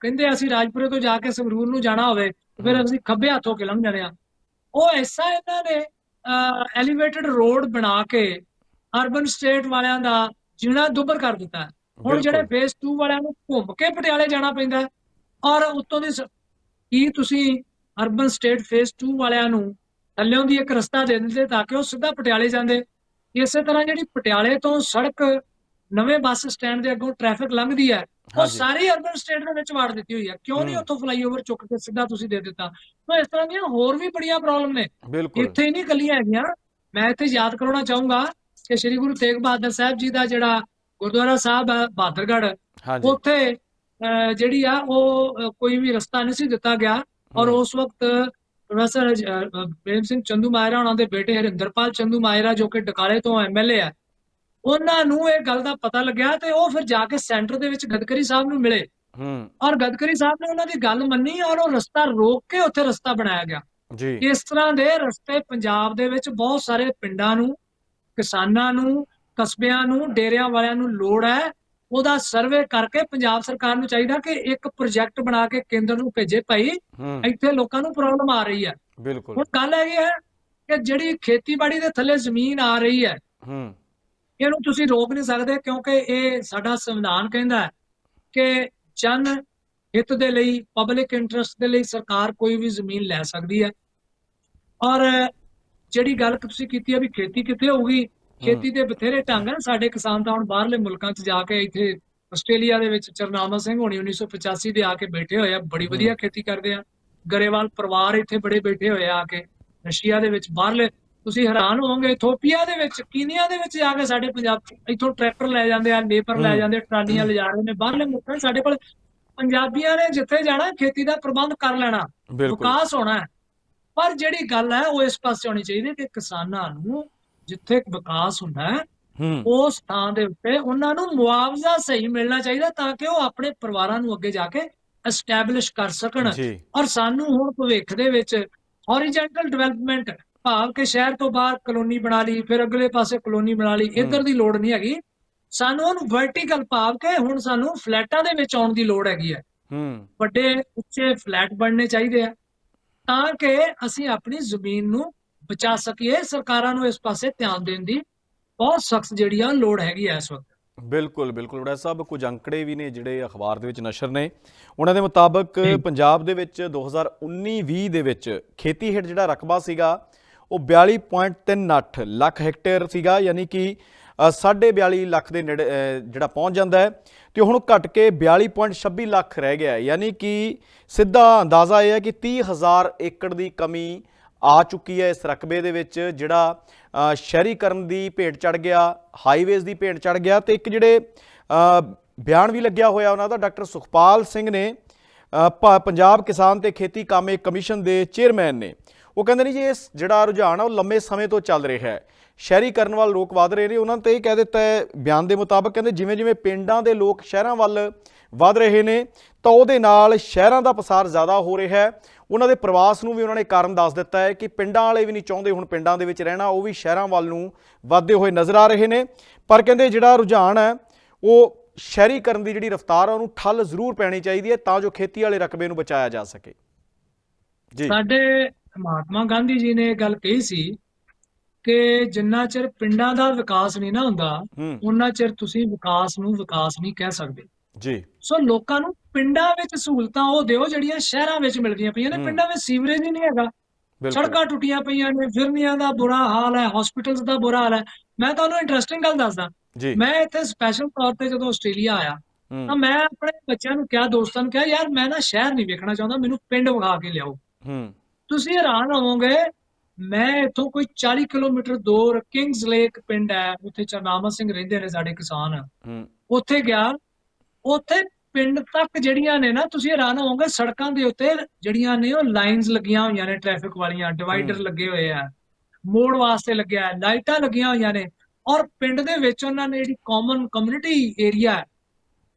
ਕਹਿੰਦੇ ਅਸੀਂ ਰਾਜਪੁਰੇ ਤੋਂ ਜਾ ਕੇ ਸੰਗਰੂਰ ਨੂੰ ਜਾਣਾ ਹੋਵੇ ਫਿਰ। ਅਸੀਂ ਖੱਬੇ ਹੱਥੋਂ ਕਿ ਲੰਘ ਜਾਂਦੇ ਆ ਉਹ ਐਸਾ ਇਹਨਾਂ ਨੇ ਐਲੀਵੇਟਡ ਰੋਡ ਬਣਾ ਕੇ ਅਰਬਨ ਸਟੇਟ ਵਾਲਿਆਂ ਦਾ ਜੀਣਾ ਦੁੱਭਰ ਕਰ ਦਿੱਤਾ। ਹੁਣ ਜਿਹੜੇ ਫੇਸ 2 ਵਾਲਿਆਂ ਨੂੰ ਘੁੰਮ ਕੇ ਪਟਿਆਲੇ ਜਾਣਾ ਪੈਂਦਾ ਔਰ ਉੱਤੋਂ ਦੀ ਕੀ ਤੁਸੀਂ ਅਰਬਨ ਸਟੇਟ ਫੇਸ 2 ਵਾਲਿਆਂ ਨੂੰ ਥੱਲਿਓਂ ਦੀ ਇੱਕ ਰਸਤਾ ਦੇ ਦਿੰਦੇ ਤਾਂ ਕਿ ਉਹ ਸਿੱਧਾ ਪਟਿਆਲੇ ਜਾਂਦੇ ਇਸੇ ਤਰ੍ਹਾਂ ਜਿਹੜੀ ਪਟਿਆਲੇ ਤੋਂ ਸੜਕ ਨਵੇਂ ਬੱਸ ਸਟੈਂਡ ਦੇ ਅੱਗੋਂ ਟ੍ਰੈਫਿਕ ਲੰਘਦੀ ਹੈ ਉਹ ਸਾਰੀ ਅਰਬਨ ਸਟੇਟ ਦੇ ਵਿੱਚ ਵਾੜ ਦਿੱਤੀ ਹੋਈ ਹੈ ਕਿਉਂ ਨਹੀਂ। ਉੱਥੋਂ ਫਲਾਈਓਵਰ ਚੁੱਕ ਕੇ ਸਿੱਧਾ ਤੁਸੀਂ ਦੇ ਦਿੱਤਾ? ਤਾਂ ਇਸ ਤਰ੍ਹਾਂ ਦੀਆਂ ਹੋਰ ਵੀ ਬੜੀਆਂ ਪ੍ਰੋਬਲਮ ਨੇ। ਇੱਥੇ ਹੀ ਨਹੀਂ ਕੱਲੀਆਂ ਹੈਗੀਆਂ। ਮੈਂ ਇੱਥੇ ਯਾਦ ਕਰਾਉਣਾ ਚਾਹੂੰਗਾ ਕਿ ਸ੍ਰੀ ਗੁਰੂ ਤੇਗ ਬਹਾਦਰ ਸਾਹਿਬ ਜੀ ਦਾ ਜਿਹੜਾ ਗੁਰਦੁਆਰਾ ਸਾਹਿਬ ਹੈ ਬਹਾਦਰਗੜ੍ਹ ਹਾਂਜੀ। ਉੱਥੇ ਜਿਹੜੀ ਆ ਉਹ ਕੋਈ ਵੀ ਰਸਤਾ ਨਹੀਂ ਸੀ ਦਿੱਤਾ ਗਿਆ। ਔਰ ਉਸ ਵਕਤ ਪ੍ਰੋਫੈਸਰ ਪ੍ਰੇਮ ਸਿੰਘ ਚੰਦੂ ਮਾਇਰਾ ਉਹਨਾਂ ਦੇ ਬੇਟੇ ਹਰਿੰਦਰਪਾਲ ਚੰਦੂ ਮਾਇਰਾ ਜੋ ਕਿ ਡਕਾਲੇ ਤੋਂ ਐਮਐਲਏ ਆ ਉਹਨਾਂ ਨੂੰ ਇਹ ਗੱਲ ਦਾ ਪਤਾ ਲੱਗਿਆ ਤੇ ਉਹ ਫਿਰ ਜਾ ਕੇ ਸੈਂਟਰ ਦੇ ਵਿੱਚ ਗਦਕਰੀ ਸਾਹਿਬ ਨੂੰ ਮਿਲੇ। ਹੂੰ। ਔਰ ਗਦਕਰੀ ਸਾਹਿਬ ਨੇ ਉਹਨਾਂ ਦੀ ਗੱਲ ਮੰਨੀ ਔਰ ਉਹ ਰਸਤਾ ਰੋਕ ਕੇ ਉੱਥੇ ਰਸਤਾ ਬਣਾਇਆ ਗਿਆ। ਜੀ। ਇਸ ਤਰ੍ਹਾਂ ਦੇ ਰਸਤੇ ਪੰਜਾਬ ਦੇ ਵਿੱਚ ਬਹੁਤ ਸਾਰੇ ਪਿੰਡਾਂ ਨੂੰ ਕਿਸਾਨਾਂ ਨੂੰ ਕਸਬਿਆਂ ਨੂੰ ਡੇਰਿਆਂ ਵਾਲਿਆਂ ਨੂੰ ਲੋੜ ਹੈ। ਉਹਦਾ ਸਰਵੇ ਕਰਕੇ ਪੰਜਾਬ ਸਰਕਾਰ ਨੂੰ ਚਾਹੀਦਾ ਕਿ ਇੱਕ ਪ੍ਰੋਜੈਕਟ ਬਣਾ ਕੇ ਕੇਂਦਰ ਨੂੰ ਭੇਜੇ ਭਾਈ। ਇੱਥੇ ਲੋਕਾਂ ਨੂੰ ਪ੍ਰੋਬਲਮ ਆ ਰਹੀ ਹੈ। ਬਿਲਕੁਲ। ਹੁਣ ਗੱਲ ਹੈਗੀ ਹੈ ਕਿ ਜਿਹੜੀ ਖੇਤੀਬਾੜੀ ਦੇ ਥੱਲੇ ਜ਼ਮੀਨ ਆ ਰਹੀ ਹੈ ਹੂੰ। ਇਹਨੂੰ ਤੁਸੀਂ ਰੋਕ ਨਹੀਂ ਸਕਦੇ ਕਿਉਂਕਿ ਇਹ ਸਾਡਾ ਸੰਵਿਧਾਨ ਕਹਿੰਦਾ ਹੈ ਕਿ ਜਨ ਹਿੱਤ ਦੇ ਲਈ ਪਬਲਿਕ ਇੰਟਰਸਟ ਦੇ ਲਈ ਸਰਕਾਰ ਕੋਈ ਵੀ ਜ਼ਮੀਨ ਲੈ ਸਕਦੀ ਹੈ। ਔਰ ਜਿਹੜੀ ਗੱਲ ਤੁਸੀਂ ਕੀਤੀ ਹੈ ਵੀ ਖੇਤੀ ਕਿੱਥੇ ਹੋਊਗੀ ਖੇਤੀ ਦੇ ਬਥੇਰੇ ਢੰਗ ਹਨ। ਸਾਡੇ ਕਿਸਾਨ ਤਾਂ ਹੁਣ ਬਾਹਰਲੇ ਮੁਲਕਾਂ 'ਚ ਜਾ ਕੇ ਇੱਥੇ ਆਸਟ੍ਰੇਲੀਆ ਦੇ ਵਿੱਚ ਚਰਨਾਮਾ ਸਿੰਘ ਹੋਣੀ 1985 ਦੇ ਆ ਕੇ ਬੈਠੇ ਹੋਏ ਆ ਬੜੀ ਵਧੀਆ ਖੇਤੀ ਕਰਦੇ ਆ। ਗਰੇਵਾਲ ਪਰਿਵਾਰ ਇੱਥੇ ਬੜੇ ਬੈਠੇ ਹੋਏ ਆ ਕੇ ਰਸ਼ੀਆ ਦੇ ਵਿੱਚ ਬਾਹਰਲੇ ਤੁਸੀਂ ਹੈਰਾਨ ਹੋਵੋਗੇ ਇਥੋਪੀਆ ਦੇ ਵਿੱਚ ਕੀਨੀਆ ਦੇ ਵਿੱਚ ਜਾ ਕੇ ਸਾਡੇ ਪੰਜਾਬ ਇੱਥੋਂ ਟਰੈਕਟਰ ਲੈ ਜਾਂਦੇ ਆ ਲੇਬਰ ਲੈ। ਜਾਂਦੇ ਟਰਾਲੀਆਂ ਲਿਜਾ ਰਹੇ ਨੇ ਬਾਹਰਲੇ ਮੁਲਕਾਂ ਸਾਡੇ ਕੋਲ ਪੰਜਾਬੀਆਂ ਨੇ ਜਿੱਥੇ ਜਾਣਾ ਖੇਤੀ ਦਾ ਪ੍ਰਬੰਧ ਕਰ ਲੈਣਾ ਵਿਕਾਸ ਹੋਣਾ ਹੈ। ਪਰ ਜਿਹੜੀ ਗੱਲ ਹੈ ਉਹ ਇਸ ਪਾਸੇ ਹੋਣੀ ਚਾਹੀਦੀ ਹੈ ਕਿ ਕਿਸਾਨਾਂ ਨੂੰ ਜਿੱਥੇ ਵਿਕਾਸ ਹੁੰਦਾ ਹੈ ਉਸ ਥਾਂ ਦੇ ਉੱਤੇ ਉਹਨਾਂ ਨੂੰ ਮੁਆਵਜ਼ਾ ਸਹੀ ਮਿਲਣਾ ਚਾਹੀਦਾ ਤਾਂ ਕਿ ਉਹ ਆਪਣੇ ਪਰਿਵਾਰਾਂ ਨੂੰ ਅੱਗੇ ਜਾ ਕੇ ਐਸਟੈਬਲਿਸ਼ ਕਰ ਸਕਣ ਔਰ ਸਾਨੂੰ ਹੁਣ ਭਵਿੱਖ ਦੇ ਵਿੱਚ ਹੌਰੀਜ਼ੌਂਟਲ ਡਿਵੈਲਪਮੈਂਟ ਭਾਵ ਕਿ ਸ਼ਹਿਰ ਤੋਂ ਬਾਹਰ ਕਲੋਨੀ ਬਣਾ ਲਈ ਫਿਰ ਅਗਲੇ ਪਾਸੇ ਕਲੋਨੀ ਬਣਾ ਲਈ ਇੱਧਰ ਦੀ ਲੋੜ ਨਹੀਂ ਹੈਗੀ। ਸਾਨੂੰ ਉਹਨੂੰ ਵਰਟੀਕਲ ਭਾਵ ਕਿ ਹੁਣ ਸਾਨੂੰ ਫਲੈਟਾਂ ਦੇ ਵਿੱਚ ਆਉਣ ਦੀ ਲੋੜ ਹੈਗੀ ਹੈ। ਹੂੰ। ਵੱਡੇ ਉੱਚੇ ਫਲੈਟ ਬਣਨੇ ਚਾਹੀਦੇ ਆ। ਤਾਂ ਕਿ ਅਸੀਂ ਆਪਣੀ ਜ਼ਮੀਨ ਨੂੰ ਬਚਾ ਸਕੀਏ ਸਰਕਾਰਾਂ ਨੂੰ ਇਸ ਪਾਸੇ ਧਿਆਨ ਦੇਣ ਦੀ ਬਹੁਤ ਸਖਤ ਜਿਹੜੀ ਆ ਲੋੜ ਹੈਗੀ ਐ ਇਸ ਵਕਤ। ਬਿਲਕੁਲ ਬਿਲਕੁਲ। ਬੜਾ ਸਾਹਿਬ ਕੁਝ ਅੰਕੜੇ ਵੀ ਨੇ ਜਿਹੜੇ ਅਖਬਾਰ ਦੇ ਵਿੱਚ ਨਸ਼ਰ ਨੇ। ਉਹਨਾਂ ਦੇ ਮੁਤਾਬਕ ਪੰਜਾਬ ਦੇ ਵਿੱਚ 2019-20 ਦੇ ਵਿੱਚ ਖੇਤੀ ਹੇਠ ਜਿਹੜਾ ਰਕਬਾ ਸੀਗਾ ਉਹ 42.38 ਲੱਖ ਹੈਕਟੇਅਰ ਸੀਗਾ ਯਾਨੀ ਕਿ ਅ, ਸਾਢੇ 42 ਲੱਖ ਦੇ ਨੇੜੇ ਜਿਹੜਾ ਪਹੁੰਚ ਜਾਂਦਾ ਹੈ। ਤੇ ਹੁਣ ਘਟ ਕੇ 42.26 ਲੱਖ ਰਹਿ ਗਿਆ ਯਾਨੀ ਕਿ ਸਿੱਧਾ ਅੰਦਾਜ਼ਾ ਇਹ ਹੈ ਕਿ 30000 ਏਕੜ ਦੀ ਕਮੀ ਆ ਚੁੱਕੀ ਹੈ ਇਸ ਰਕਬੇ ਦੇ ਵਿੱਚ ਜਿਹੜਾ ਸ਼ਹਿਰੀਕਰਨ ਦੀ ਭੇਟ ਚੜ ਗਿਆ ਹਾਈਵੇਜ਼ ਦੀ ਭੇਟ ਚੜ ਗਿਆ ਤੇ ਇੱਕ ਜਿਹੜੇ ਬਿਆਨ ਵੀ ਲੱਗਿਆ ਹੋਇਆ ਉਹਨਾਂ ਦਾ ਡਾਕਟਰ ਸੁਖਪਾਲ ਸਿੰਘ ਨੇ ਅ, ਪੰਜਾਬ ਕਿਸਾਨ ਤੇ ਖੇਤੀ ਕਾਮੇ ਕਮਿਸ਼ਨ ਦੇ ਚੇਅਰਮੈਨ ਨੇ। ਉਹ ਕਹਿੰਦੇ ਨੇ ਜੀ ਇਹ ਜਿਹੜਾ ਰੁਝਾਨ ਆ, ਉਹ ਲੰਮੇ ਸਮੇਂ ਤੋਂ ਚੱਲ ਰਿਹਾ ਹੈ। ਸ਼ਹਿਰੀਕਰਨ ਵੱਲ ਲੋਕ ਵਧ ਰਹੇ ਨੇ। ਉਹਨਾਂ ਨੇ ਤਾਂ ਇਹ ਕਹਿ ਦਿੱਤਾ ਹੈ, ਬਿਆਨ ਦੇ ਮੁਤਾਬਕ ਕਹਿੰਦੇ ਜਿਵੇਂ ਜਿਵੇਂ ਪਿੰਡਾਂ ਦੇ ਲੋਕ ਸ਼ਹਿਰਾਂ ਵੱਲ ਵਧ ਰਹੇ ਨੇ, ਤਾਂ ਉਹਦੇ ਨਾਲ ਸ਼ਹਿਰਾਂ ਦਾ ਪਸਾਰ ਜ਼ਿਆਦਾ ਹੋ ਰਿਹਾ ਹੈ। ਉਹਨਾਂ ਦੇ ਪ੍ਰਵਾਸ ਨੂੰ ਵੀ ਉਹਨਾਂ ਨੇ ਕਾਰਨ ਦੱਸ ਦਿੱਤਾ ਹੈ ਕਿ ਪਿੰਡਾਂ ਵਾਲੇ ਵੀ ਨਹੀਂ ਚਾਹੁੰਦੇ ਹੁਣ ਪਿੰਡਾਂ ਦੇ ਵਿੱਚ ਰਹਿਣਾ, ਉਹ ਵੀ ਸ਼ਹਿਰਾਂ ਵੱਲ ਨੂੰ ਵਧਦੇ ਹੋਏ ਨਜ਼ਰ ਆ ਰਹੇ ਨੇ। ਪਰ ਕਹਿੰਦੇ ਜਿਹੜਾ ਰੁਝਾਨ ਹੈ, ਉਹ ਸ਼ਹਿਰੀਕਰਨ ਦੀ ਜਿਹੜੀ ਰਫ਼ਤਾਰ ਆ, ਉਹਨੂੰ ਠੱਲ ਜ਼ਰੂਰ ਪੈਣੀ ਚਾਹੀਦੀ ਹੈ ਤਾਂ ਜੋ ਖੇਤੀ ਵਾਲੇ ਰਕਬੇ ਨੂੰ ਬਚਾਇਆ ਜਾ ਸਕੇ। ਜੀ। ਸਾਡੇ ਮਹਾਤਮਾ ਗਾਂਧੀ ਜੀ ਨੇ ਇਹ ਗੱਲ ਕਹੀ ਸੀ ਕਿ ਜਿੰਨਾ ਚਿਰ ਪਿੰਡਾਂ ਦਾ ਵਿਕਾਸ ਨਹੀਂ ਨਾ ਹੁੰਦਾ ਉਹਨਾਂ ਚਿਰ ਤੁਸੀਂ ਵਿਕਾਸ ਨੂੰ ਵਿਕਾਸ ਨਹੀਂ ਕਹਿ ਸਕਦੇ। ਜੀ। ਸੋ ਲੋਕਾਂ ਨੂੰ ਪਿੰਡਾਂ ਵਿੱਚ ਸਹੂਲਤਾਂ ਉਹ ਦਿਓ ਜਿਹੜੀਆਂ ਸ਼ਹਿਰਾਂ ਵਿੱਚ ਮਿਲਦੀਆਂ ਪਈਆਂ ਨੇ। ਪਿੰਡਾਂ ਵਿੱਚ ਸੀਵਰੇਜ ਹੀ ਨਹੀਂ ਹੈਗਾ। ਸੜਕਾਂ ਟੁੱਟੀਆਂ ਪਈਆਂ ਨੇ ਫਿਰਨੀਆਂ ਦਾ ਬੁਰਾ ਹਾਲ ਹੈ ਹਸਪੀਟਲਸ ਦਾ ਬੁਰਾ ਹਾਲ ਹੈ। ਮੈਂ ਤੁਹਾਨੂੰ ਇੰਟਰਸਟਿੰਗ ਗੱਲ ਦੱਸਦਾ। ਮੈਂ ਇੱਥੇ ਸਪੈਸ਼ਲ ਤੌਰ ਤੇ ਜਦੋਂ ਆਸਟ੍ਰੇਲੀਆ ਆਇਆ ਤਾਂ ਮੈਂ ਆਪਣੇ ਬੱਚਿਆਂ ਨੂੰ ਕਿਹਾ ਦੋਸਤਾਂ ਨੂੰ ਕਿਹਾ ਯਾਰ ਮੈਂ ਨਾ ਸ਼ਹਿਰ ਨਹੀਂ ਵੇਖਣਾ ਚਾਹੁੰਦਾ ਮੈਨੂੰ ਪਿੰਡ ਵਿਖਾ ਕੇ ਲਿਆਓ। ਹੂੰ। ਤੁਸੀਂ ਹੈਰਾਨ ਹੋਵੋਗੇ ਮੈਂ ਇੱਥੋਂ ਕੋਈ 40 ਕਿਲੋਮੀਟਰ ਦੂਰ ਕਿੰਗਸ ਲੇਕ ਪਿੰਡ ਹੈ ਉੱਥੇ ਚਰਨਾਮਾ ਸਿੰਘ ਰਹਿੰਦੇ ਨੇ ਸਾਡੇ ਕਿਸਾਨ। ਹੂੰ। ਉੱਥੇ ਗਿਆ ਉੱਥੇ ਪਿੰਡ ਤੱਕ ਜਿਹੜੀਆਂ ਨੇ ਨਾ ਤੁਸੀਂ ਹੈਰਾਨ ਹੋਵੋਗੇ ਸੜਕਾਂ ਦੇ ਉੱਤੇ ਜਿਹੜੀਆਂ ਨੇ ਉਹ ਲਾਈਨਸ ਲੱਗੀਆਂ ਹੋਈਆਂ ਨੇ ਟ੍ਰੈਫਿਕ ਵਾਲੀਆਂ ਡਿਵਾਈਡਰ। ਲੱਗੇ ਹੋਏ ਆ। ਮੋੜ ਵਾਸਤੇ ਲੱਗਿਆ ਹੈ ਲਾਈਟਾਂ ਲੱਗੀਆਂ ਹੋਈਆਂ ਨੇ। ਔਰ ਪਿੰਡ ਦੇ ਵਿੱਚ ਉਹਨਾਂ ਨੇ ਜਿਹੜੀ ਕਾਮਨ ਕਮਿਊਨਿਟੀ ਏਰੀਆ ਹੈ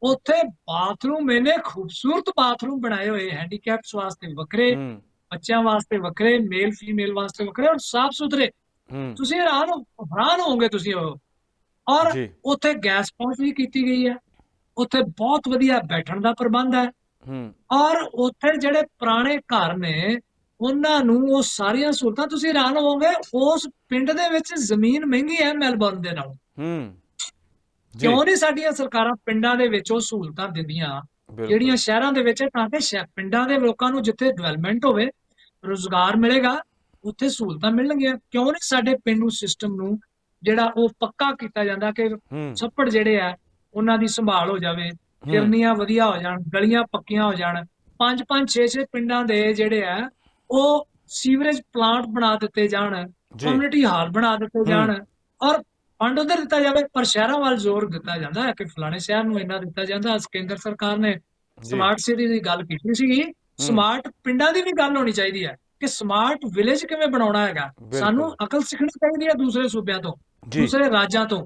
ਉੱਥੇ ਬਾਥਰੂਮ ਇਹਨੇ ਖੂਬਸੂਰਤ ਬਾਥਰੂਮ ਬਣਾਏ ਹੋਏ ਹੈਂਡੀਕੈਪਸ ਵਾਸਤੇ ਵੱਖਰੇ। ਬੱਚਿਆਂ ਵਾਸਤੇ ਵੱਖਰੇ ਮੇਲ ਫੀਮੇਲ ਵਾਸਤੇ ਵੱਖਰੇ ਔਰ ਸਾਫ਼ ਸੁਥਰੇ। ਤੁਸੀਂ ਹੈਰਾਨ ਹੋ ਹੈਰਾਨ ਹੋਵੋਗੇ ਤੁਸੀਂ ਔਰ ਉੱਥੇ ਗੈਸ ਪਹੁੰਚ ਵੀ ਕੀਤੀ ਗਈ ਹੈ। ਉੱਥੇ ਬਹੁਤ ਵਧੀਆ ਬੈਠਣ ਦਾ ਪ੍ਰਬੰਧ ਹੈ। ਔਰ ਉੱਥੇ ਜਿਹੜੇ ਪੁਰਾਣੇ ਘਰ ਨੇ ਉਹਨਾਂ ਨੂੰ ਉਹ ਸਾਰੀਆਂ ਸਹੂਲਤਾਂ ਤੁਸੀਂ ਹੈਰਾਨ ਹੋਵੋਗੇ ਉਸ ਪਿੰਡ ਦੇ ਵਿੱਚ ਜ਼ਮੀਨ ਮਹਿੰਗੀ ਹੈ ਮੈਲਬੌਰਨ ਦੇ ਨਾਲੋਂ। ਹੂੰ। ਕਿਉਂ ਨਹੀਂ ਸਾਡੀਆਂ ਸਰਕਾਰਾਂ ਪਿੰਡਾਂ ਦੇ ਵਿੱਚ ਉਹ ਸਹੂਲਤਾਂ ਦਿੰਦੀਆਂ? ਬਿਲਕੁਲ। ਜਿਹੜੀਆਂ ਸ਼ਹਿਰਾਂ ਦੇ ਵਿੱਚ ਹੈ, ਤਾਂ ਕਿ ਸ਼ਹਿ- ਪਿੰਡਾਂ ਦੇ ਲੋਕਾਂ ਨੂੰ ਜਿੱਥੇ ਡਿਵੈਲਪਮੈਂਟ ਹੋਵੇ ਰੋਜ਼ਗਾਰ ਮਿਲੇਗਾ ਉੱਥੇ ਸਹੂਲਤਾਂ ਮਿਲਣਗੀਆਂ। ਕਿਉਂ ਨਹੀਂ ਸਾਡੇ ਪਿੰਡੂ ਸਿਸਟਮ ਨੂੰ ਜਿਹੜਾ ਉਹ ਪੱਕਾ ਕੀਤਾ ਜਾਂਦਾ ਕਿ ਹੂੰ। ਛੱਪੜ ਜਿਹੜੇ ਆ ਉਹਨਾਂ ਦੀ ਸੰਭਾਲ ਹੋ ਜਾਵੇ ਹੂੰ, ਕਿਰਨੀਆਂ ਵਧੀਆ ਹੋ ਜਾਣ ਗਲੀਆਂ ਪੱਕੀਆਂ ਹੋ ਜਾਣ। ਪੰਜ ਪੰਜ ਛੇ ਛੇ ਪਿੰਡਾਂ ਦੇ ਜਿਹੜੇ ਆ ਉਹ ਸੀਵਰੇਜ ਪਲਾਂਟ ਬਣਾ ਦਿੱਤੇ ਜਾਣ ਜੀ। ਕਮਿਊਨਿਟੀ ਹਾਲ ਬਣਾ ਦਿੱਤੇ ਜਾਣ ਔਰ ਫੰਡ ਉਧਰ ਦਿੱਤਾ ਜਾਵੇ ਪਰ ਸ਼ਹਿਰਾਂ ਵੱਲ ਜ਼ੋਰ ਦਿੱਤਾ ਜਾਂਦਾ ਹੈ ਕਿ ਫਲਾਣੇ ਸ਼ਹਿਰ ਨੂੰ ਇੰਨਾ ਦਿੱਤਾ ਜਾਂਦਾ ਕੇਂਦਰ ਸਰਕਾਰ ਨੇ ਸਮਾਰਟ ਸਿਟੀ ਦੀ ਗੱਲ ਕੀਤੀ ਸੀਗੀ। ਸਮਾਰਟ ਪਿੰਡਾਂ ਦੀ ਵੀ ਗੱਲ ਹੋਣੀ ਚਾਹੀਦੀ ਹੈ ਕਿ ਸਮਾਰਟ ਵਿਲੇਜ ਕਿਵੇਂ ਬਣਾਉਣਾ ਹੈਗਾ। ਸਾਨੂੰ ਅਕਲ ਸਿੱਖਣੀ ਚਾਹੀਦੀ ਹੈ ਦੂਸਰੇ ਸੂਬਿਆਂ ਤੋਂ ਦੂਸਰੇ ਰਾਜਾਂ ਤੋਂ।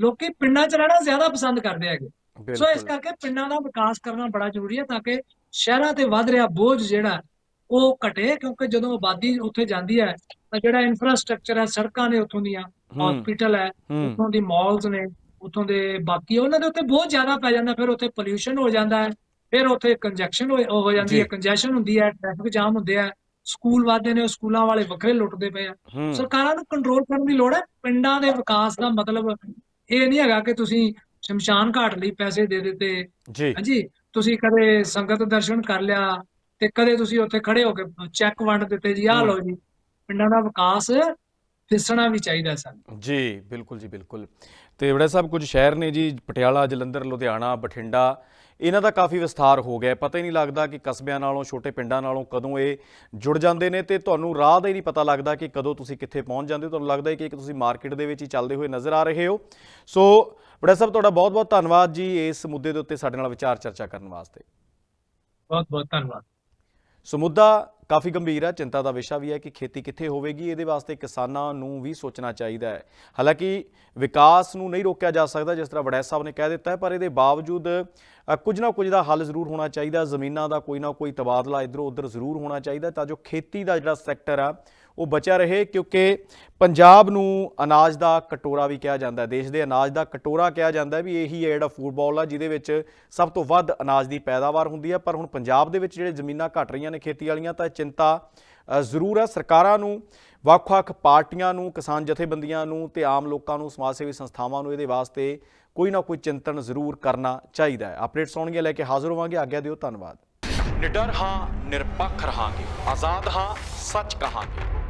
ਲੋਕੀ ਪਿੰਡਾਂ 'ਚ ਰਹਿਣਾ ਜ਼ਿਆਦਾ ਪਸੰਦ ਕਰਦੇ ਹੈਗੇ। ਸੋ ਇਸ ਕਰਕੇ ਪਿੰਡਾਂ ਦਾ ਵਿਕਾਸ ਕਰਨਾ ਬੜਾ ਜ਼ਰੂਰੀ ਹੈ ਤਾਂ ਕਿ ਸ਼ਹਿਰਾਂ ਤੇ ਵੱਧ ਰਿਹਾ ਬੋਝ ਜਿਹੜਾ ਉਹ ਘਟੇ। ਕਿਉਂਕਿ ਜਦੋਂ ਆਬਾਦੀ ਉੱਥੇ ਜਾਂਦੀ ਹੈ ਤਾਂ ਜਿਹੜਾ ਇਨਫਰਾਸਟ੍ਰਕਚਰ ਹੈ ਸੜਕਾਂ ਨੇ ਉੱਥੋਂ ਦੀਆਂ ਹਸਪੀਟਲ ਹੈ ਉੱਥੋਂ ਦੀ ਮਾਲਸ ਨੇ ਉੱਥੋਂ ਦੇ ਬਾਕੀ ਉਹਨਾਂ ਦੇ ਉੱਤੇ ਬਹੁਤ ਜ਼ਿਆਦਾ ਪੈ ਜਾਂਦਾ ਫਿਰ ਉੱਥੇ ਪੋਲਿਊਸ਼ਨ ਹੋ ਜਾਂਦਾ ਹੈ ਫਿਰ ਉੱਥੇ ਕੰਜੈਕਸ਼ਨ ਹੋ ਜਾਂਦੀ। ਹੈ ਕੰਜੈਸ਼ਨ ਹੁੰਦੀ ਹੈ ਟ੍ਰੈਫਿਕ ਜਾਮ ਹੁੰਦੇ ਆ ਸਕੂਲ ਵਾਦੇ ਨੇ ਸਕੂਲਾਂ ਵਾਲੇ ਵੱਖਰੇ ਲੁੱਟਦੇ ਪਏ ਆ। ਸਰਕਾਰਾਂ ਨੂੰ ਕੰਟਰੋਲ ਕਰਨ ਦੀ ਲੋੜ ਹੈ ਪਿੰਡਾਂ ਦੇ ਵਿਕਾਸ ਦਾ ਮਤਲਬ ਇਹ ਨਹੀਂ ਹੈਗਾ ਕਿ ਤੁਸੀਂ ਸ਼ਮਸ਼ਾਨ ਘਾਟ ਲਈ ਪੈਸੇ ਦੇ ਦਿੱਤੇ। ਜੀ। ਹਾਂਜੀ ਤੁਸੀਂ ਕਦੇ ਸੰਗਤ ਦਰਸ਼ਨ ਕਰ ਲਿਆ ਤੇ ਕਦੇ ਤੁਸੀਂ ਉੱਥੇ ਖੜੇ ਹੋ ਕੇ ਚੈੱਕ ਵੰਡ ਦਿੱਤੇ ਜੀ ਆਹ। ਲਓ ਜੀ ਪਿੰਡਾਂ ਦਾ ਵਿਕਾਸ ਦਿਸਣਾ ਵੀ ਚਾਹੀਦਾ ਸਾਨੂੰ। ਜੀ ਬਿਲਕੁਲ ਜੀ ਬਿਲਕੁਲ। ਤੇ ਬੜਾ ਸਾਹਿਬ ਕੁਝ ਸ਼ਹਿਰ ਨੇ ਜੀ ਪਟਿਆਲਾ ਜਲੰਧਰ ਲੁਧਿਆਣਾ ਬਠਿੰਡਾ ਇਹਨਾਂ ਦਾ ਕਾਫੀ ਵਿਸਥਾਰ ਹੋ ਗਿਆ। ਪਤਾ ਹੀ ਨਹੀਂ ਲੱਗਦਾ ਕਿ ਕਸਬਿਆਂ ਨਾਲੋਂ ਛੋਟੇ ਪਿੰਡਾਂ ਨਾਲੋਂ ਕਦੋਂ ਇਹ ਜੁੜ ਜਾਂਦੇ ਨੇ ਤੇ ਤੁਹਾਨੂੰ ਰਾਹ ਦਾ ਹੀ ਨਹੀਂ ਪਤਾ ਲੱਗਦਾ ਕਿ ਕਦੋਂ ਤੁਸੀਂ ਕਿੱਥੇ ਪਹੁੰਚ ਜਾਂਦੇ ਹੋ। ਤੁਹਾਨੂੰ ਲੱਗਦਾ ਹੈ ਕਿ ਤੁਸੀਂ ਮਾਰਕੀਟ ਦੇ ਵਿੱਚ ਹੀ ਚੱਲਦੇ ਹੋਏ ਨਜ਼ਰ ਆ ਰਹੇ ਹੋ। ਸੋ ਬੜਾ ਸਾਹਿਬ ਤੁਹਾਡਾ ਬਹੁਤ ਬਹੁਤ ਧੰਨਵਾਦ ਜੀ ਇਸ ਮੁੱਦੇ ਦੇ ਉੱਤੇ ਸਾਡੇ ਨਾਲ ਵਿਚਾਰ ਚਰਚਾ ਕਰਨ ਵਾਸਤੇ। ਬਹੁਤ ਬਹੁਤ ਧੰਨਵਾਦ। ਸੋ ਮੁੱਦਾ ਕਾਫੀ ਗੰਭੀਰ ਹੈ, ਚਿੰਤਾ ਦਾ ਵਿਸ਼ਾ ਵੀ ਹੈ ਕਿ ਖੇਤੀ ਕਿੱਥੇ ਹੋਵੇਗੀ, ਇਹਦੇ ਵਾਸਤੇ ਕਿਸਾਨਾਂ ਨੂੰ ਵੀ ਸੋਚਣਾ ਚਾਹੀਦਾ ਹੈ। ਹਾਲਾਂਕਿ ਵਿਕਾਸ ਨੂੰ ਨਹੀਂ ਰੋਕਿਆ ਜਾ ਸਕਦਾ, ਜਿਸ ਤਰ੍ਹਾਂ ਵੜੈਚ ਸਾਹਿਬ ਨੇ ਕਹਿ ਦਿੱਤਾ ਹੈ, ਪਰ ਇਹਦੇ ਬਾਵਜੂਦ ਕੁਝ ਨਾ ਕੁਝ ਦਾ ਹੱਲ ਜ਼ਰੂਰ ਹੋਣਾ ਚਾਹੀਦਾ, ਜ਼ਮੀਨਾਂ ਦਾ ਕੋਈ ਨਾ ਕੋਈ ਤਬਾਦਲਾ ਇਧਰੋਂ ਉਧਰ ਜ਼ਰੂਰ ਹੋਣਾ ਚਾਹੀਦਾ, ਤਾਂ ਜੋ ਖੇਤੀ ਦਾ ਜਿਹੜਾ ਸੈਕਟਰ ਆ ਉਹ ਬਚਿਆ ਰਹੇ ਕਿਉਂਕਿ ਪੰਜਾਬ ਨੂੰ ਅਨਾਜ ਦਾ ਕਟੋਰਾ ਵੀ ਕਿਹਾ ਜਾਂਦਾ ਹੈ। ਦੇਸ਼ ਦੇ ਅਨਾਜ ਦਾ ਕਟੋਰਾ ਕਿਹਾ ਜਾਂਦਾ ਵੀ ਇਹੀ ਹੈ ਜਿਹੜਾ ਫੂਡਬਾਲ ਆ, ਜਿਹਦੇ ਵਿੱਚ ਸਭ ਤੋਂ ਵੱਧ ਅਨਾਜ ਦੀ ਪੈਦਾਵਾਰ ਹੁੰਦੀ ਹੈ। ਪਰ ਹੁਣ ਪੰਜਾਬ ਦੇ ਵਿੱਚ ਜਿਹੜੇ ਜ਼ਮੀਨਾਂ ਘਟ ਰਹੀਆਂ ਨੇ ਖੇਤੀ ਵਾਲੀਆਂ, ਤਾਂ ਚਿੰਤਾ ਜ਼ਰੂਰ ਹੈ। ਸਰਕਾਰਾਂ ਨੂੰ, ਵੱਖ-ਵੱਖ ਪਾਰਟੀਆਂ ਨੂੰ, ਕਿਸਾਨ ਜਥੇਬੰਦੀਆਂ ਨੂੰ ਤੇ ਆਮ ਲੋਕਾਂ ਨੂੰ, ਸਮਾਜ ਸੇਵੀ ਸੰਸਥਾਵਾਂ ਨੂੰ ਇਹਦੇ ਵਾਸਤੇ ਕੋਈ ਨਾ ਕੋਈ ਚਿੰਤਨ ਜ਼ਰੂਰ ਕਰਨਾ ਚਾਹੀਦਾ ਹੈ। ਅਪਡੇਟਸ ਆਉਣਗੀਆਂ, ਲੈ ਕੇ ਹਾਜ਼ਰ ਹੋਵਾਂਗੇ। ਆਗਿਆ ਦਿਓ, ਧੰਨਵਾਦ। ਨਿਡਰ ਹਾਂ, ਨਿਰਪੱਖ ਰਹਾਂਗੇ। ਆਜ਼ਾਦ ਹਾਂ, ਸੱਚ ਕਹਾਂਗੇ।